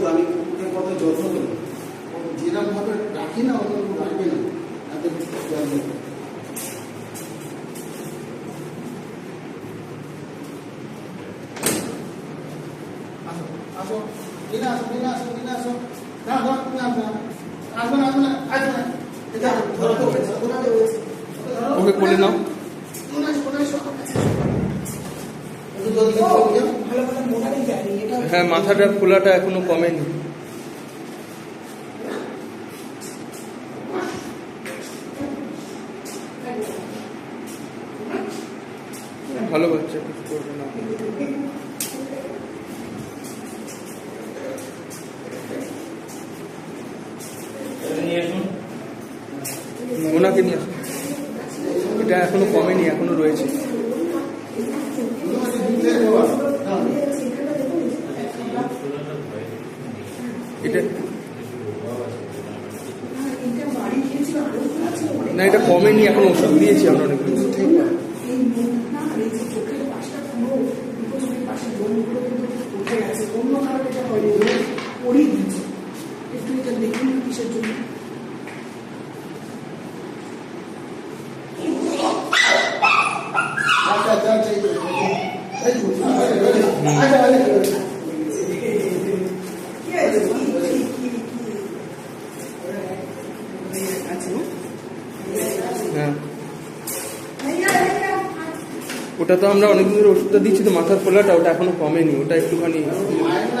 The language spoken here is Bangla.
কিন্তু আমি ওকে কত যত্ন করি যেরকমভাবে রাখি না ওরকম রাখবে না এত আসো দিন আসো আসো দিন আসো। না ধর তুমি আসবে না এটা ওকে কোলে নাও। হ্যাঁ মাথাটা খোলাটা এখনও কমেনি। ভালো বাচ্চা, কিছু করবে না। ওনাকে নিয়ে আসুন। এটা এখনও কমেনি, এখনও রয়েছে। এটা না এটা কমেনি এখন ওষুধ দিয়েছি আমরা অনেকগুলো এই মুখ না আর এই যে চোখের পাশটা পুরো দুটো চোখের পাশে লোমগুলো কিন্তু উঠে গেছে অন্য কারণে এটা হয়নি ওরা পড়িয়ে দিচ্ছে একটু এটা দেখুন না কিসের জন্য আচ্ছা আচ্ছা আচ্ছা এই তো, এই তো। আচ্ছা আচ্ছা আচ্ছা কি আছে কি কি কি কি আছে না হ্যাঁ। ওটা তো আমরা অনেক ধরে ওষুধটা দিচ্ছি তো মাথার ফোলাটা ওটা এখনও কমেনি ওটা একটুখানি মায়ের না